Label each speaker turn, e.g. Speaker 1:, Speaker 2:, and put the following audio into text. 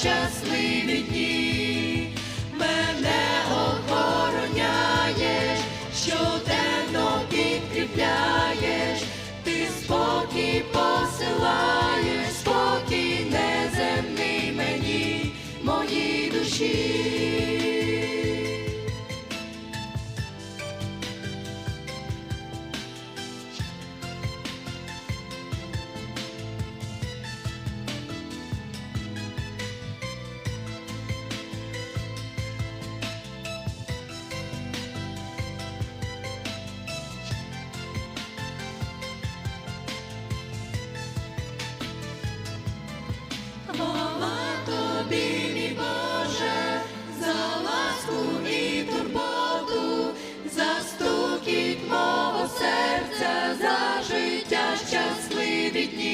Speaker 1: щасливі дні, мене охороняєш, щоденно підкріпляєш, ти спокій посилаєш, спокій неземний мені, моїй душі. життя щасливі дні.